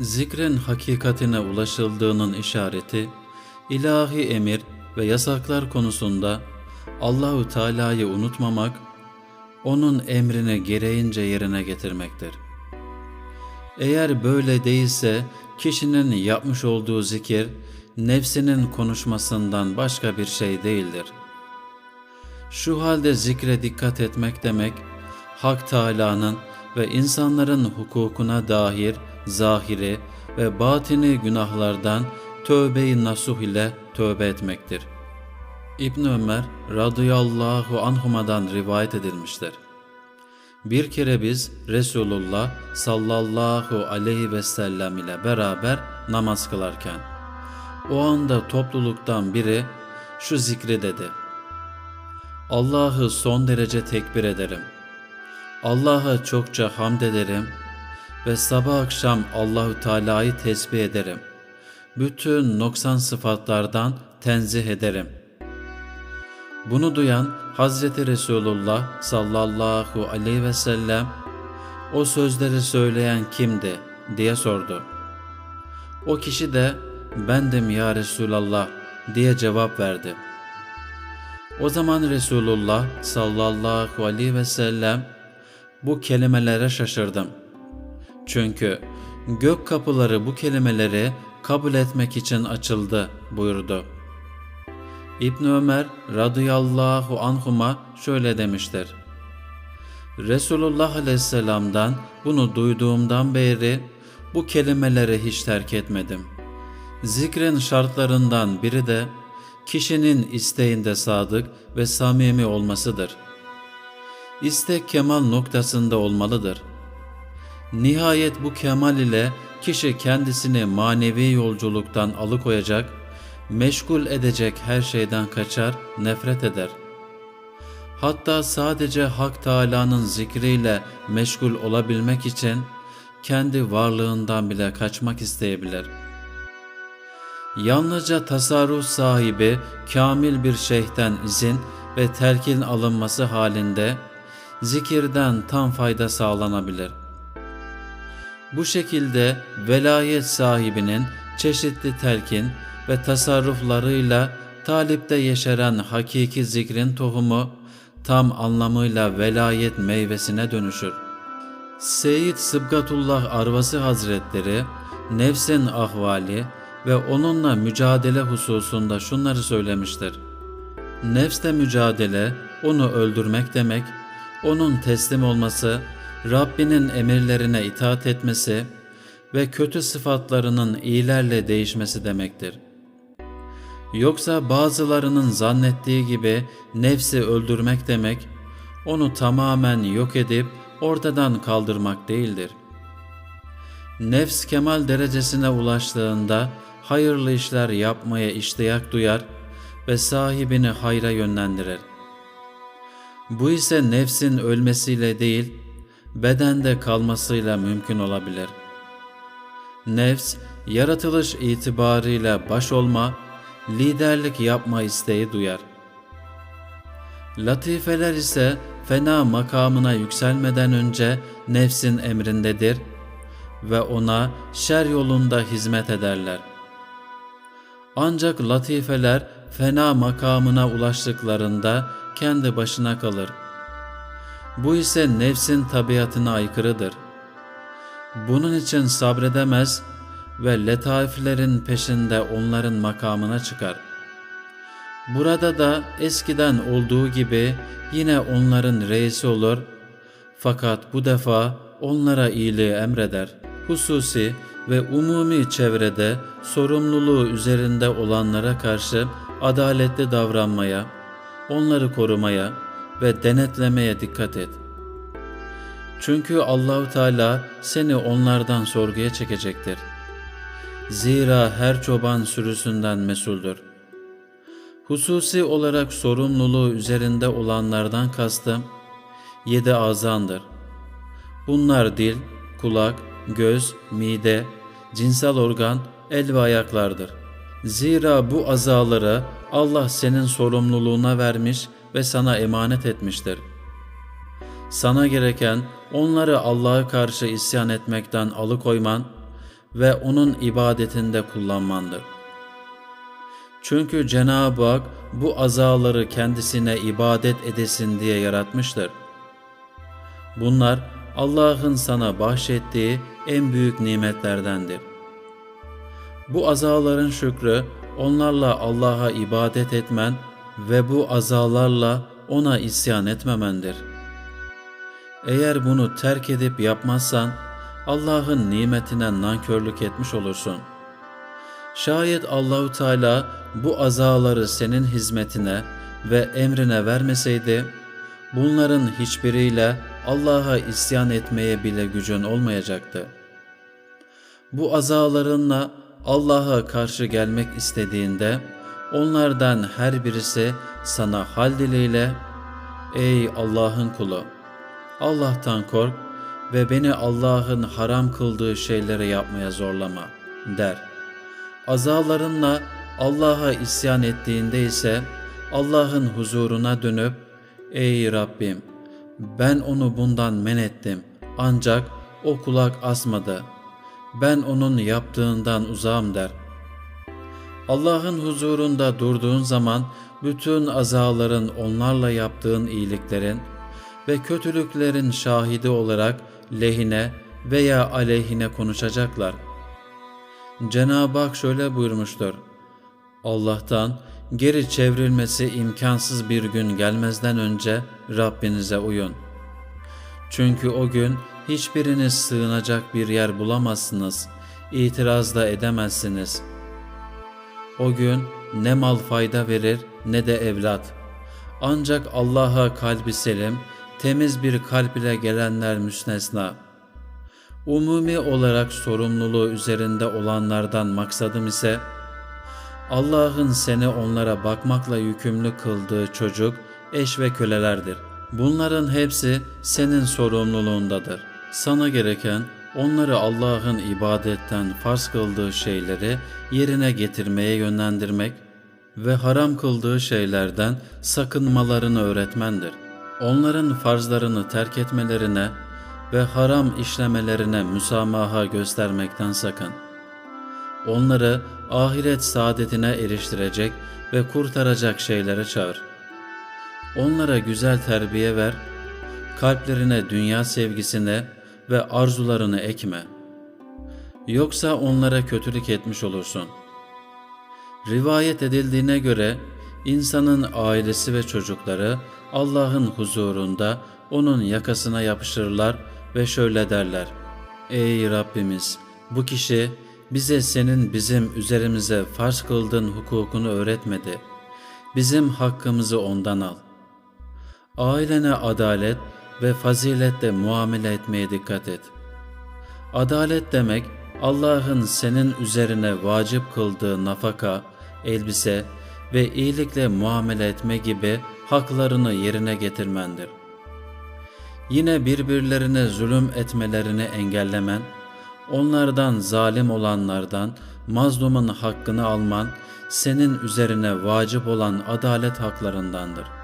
Zikrin hakikatine ulaşıldığının işareti, ilahi emir ve yasaklar konusunda Allahü Teala'yı unutmamak, onun emrini gereğince yerine getirmektir. Eğer böyle değilse kişinin yapmış olduğu zikir nefsinin konuşmasından başka bir şey değildir. Şu halde zikre dikkat etmek demek, Hak Teâlâ'nın ve insanların hukukuna dair zahiri ve batini günahlardan tövbe-i nasuh ile tövbe etmektir. İbn Ömer radıyallahu anhuma'dan rivayet edilmiştir. Bir kere biz Resulullah sallallahu aleyhi ve sellem ile beraber namaz kılarken o anda topluluktan biri şu zikri dedi. Allah'ı son derece tekbir ederim. Allah'a çokça hamd ederim ve sabah akşam Allahü Teala'yı tesbih ederim. Bütün noksan sıfatlardan tenzih ederim. Bunu duyan Hazreti Resulullah sallallahu aleyhi ve sellem o sözleri söyleyen kimdi diye sordu. O kişi de bendim ya Resulallah diye cevap verdi. O zaman Resulullah sallallahu aleyhi ve sellem bu kelimelere şaşırdım. Çünkü gök kapıları bu kelimeleri kabul etmek için açıldı buyurdu. İbn Ömer radıyallahu anhuma şöyle demiştir. Resulullah aleyhisselamdan bunu duyduğumdan beri bu kelimeleri hiç terk etmedim. Zikrin şartlarından biri de kişinin isteğinde sadık ve samimi olmasıdır. İstek kemal noktasında olmalıdır. Nihayet bu kemal ile kişi kendisini manevi yolculuktan alıkoyacak, meşgul edecek her şeyden kaçar, nefret eder. Hatta sadece Hak Teâlâ'nın zikriyle meşgul olabilmek için kendi varlığından bile kaçmak isteyebilir. Yalnızca tasarruf sahibi kamil bir şeyhten izin ve telkin alınması halinde zikirden tam fayda sağlanabilir. Bu şekilde velayet sahibinin çeşitli telkin ve tasarruflarıyla talipte yeşeren hakiki zikrin tohumu tam anlamıyla velayet meyvesine dönüşür. Seyyid Sıbgatullah Arvasi Hazretleri nefsin ahvali ve onunla mücadele hususunda şunları söylemiştir. Nefsle mücadele, onu öldürmek demek, onun teslim olması, Rabbinin emirlerine itaat etmesi ve kötü sıfatlarının iyilerle değişmesi demektir. Yoksa bazılarının zannettiği gibi nefsi öldürmek demek, onu tamamen yok edip ortadan kaldırmak değildir. Nefs kemal derecesine ulaştığında hayırlı işler yapmaya iştiyak duyar ve sahibini hayra yönlendirir. Bu ise nefsin ölmesiyle değil, bedende kalmasıyla mümkün olabilir. Nefs, yaratılış itibarıyla baş olma, liderlik yapma isteği duyar. Latifeler ise fena makamına yükselmeden önce nefsin emrindedir ve ona şer yolunda hizmet ederler. Ancak latifeler fena makamına ulaştıklarında kendi başına kalır. Bu ise nefsin tabiatına aykırıdır. Bunun için sabredemez ve letaiflerin peşinde onların makamına çıkar. Burada da eskiden olduğu gibi yine onların reisi olur fakat bu defa onlara iyiliği emreder. Hususi ve umumi çevrede sorumluluğu üzerinde olanlara karşı adaletli davranmaya, onları korumaya ve denetlemeye dikkat et. Çünkü Allahu Teala seni onlardan sorguya çekecektir. Zira her çoban sürüsünden mesuldür. Hususi olarak sorumluluğu üzerinde olanlardan kastım yedi azandır. Bunlar dil, kulak, göz, mide, cinsel organ, el ve ayaklardır. Zira bu azaları Allah senin sorumluluğuna vermiş ve sana emanet etmiştir. Sana gereken onları Allah'a karşı isyan etmekten alıkoyman ve onun ibadetinde kullanmandır. Çünkü Cenab-ı Hak bu azaları kendisine ibadet edesin diye yaratmıştır. Bunlar Allah'ın sana bahşettiği en büyük nimetlerdendir. Bu azaların şükrü onlarla Allah'a ibadet etmen ve bu azalarla ona isyan etmemendir. Eğer bunu terk edip yapmazsan Allah'ın nimetine nankörlük etmiş olursun. Şayet Allahu Teala bu azaları senin hizmetine ve emrine vermeseydi, bunların hiçbiriyle Allah'a isyan etmeye bile gücün olmayacaktı. Bu azalarınla Allah'a karşı gelmek istediğinde onlardan her birisi sana hal diliyle Ey Allah'ın kulu! Allah'tan kork ve beni Allah'ın haram kıldığı şeyleri yapmaya zorlama der. Azalarınla Allah'a isyan ettiğinde ise Allah'ın huzuruna dönüp Ey Rabbim ben onu bundan men ettim ancak o kulak asmadı. Ben onun yaptığından uzağım der. Allah'ın huzurunda durduğun zaman bütün azaların onlarla yaptığın iyiliklerin ve kötülüklerin şahidi olarak lehine veya aleyhine konuşacaklar. Cenab-ı Hak şöyle buyurmuştur. Allah'tan geri çevrilmesi imkansız bir gün gelmezden önce Rabbinize uyun. Çünkü o gün hiçbiriniz sığınacak bir yer bulamazsınız, itiraz da edemezsiniz. O gün ne mal fayda verir ne de evlat. Ancak Allah'a kalbi selim, temiz bir kalp ile gelenler müstesna. Umumi olarak sorumluluğu üzerinde olanlardan maksadım ise, Allah'ın seni onlara bakmakla yükümlü kıldığı çocuk, eş ve kölelerdir. Bunların hepsi senin sorumluluğundadır. Sana gereken onları Allah'ın ibadetten farz kıldığı şeyleri yerine getirmeye yönlendirmek ve haram kıldığı şeylerden sakınmalarını öğretmendir. Onların farzlarını terk etmelerine ve haram işlemelerine müsamaha göstermekten sakın. Onları ahiret saadetine eriştirecek ve kurtaracak şeylere çağır. Onlara güzel terbiye ver, kalplerine dünya sevgisine ve arzularını ekme. Yoksa onlara kötülük etmiş olursun. Rivayet edildiğine göre insanın ailesi ve çocukları Allah'ın huzurunda onun yakasına yapışırlar ve şöyle derler. Ey Rabbimiz! Bu kişi bize senin bizim üzerimize farz kıldığın hukukunu öğretmedi. Bizim hakkımızı ondan al. Ailene adalet ve faziletle muamele etmeye dikkat et. Adalet demek Allah'ın senin üzerine vacip kıldığı nafaka, elbise ve iyilikle muamele etme gibi haklarını yerine getirmendir. Yine birbirlerine zulüm etmelerini engellemen, onlardan zalim olanlardan mazlumun hakkını alman senin üzerine vacip olan adalet haklarındandır.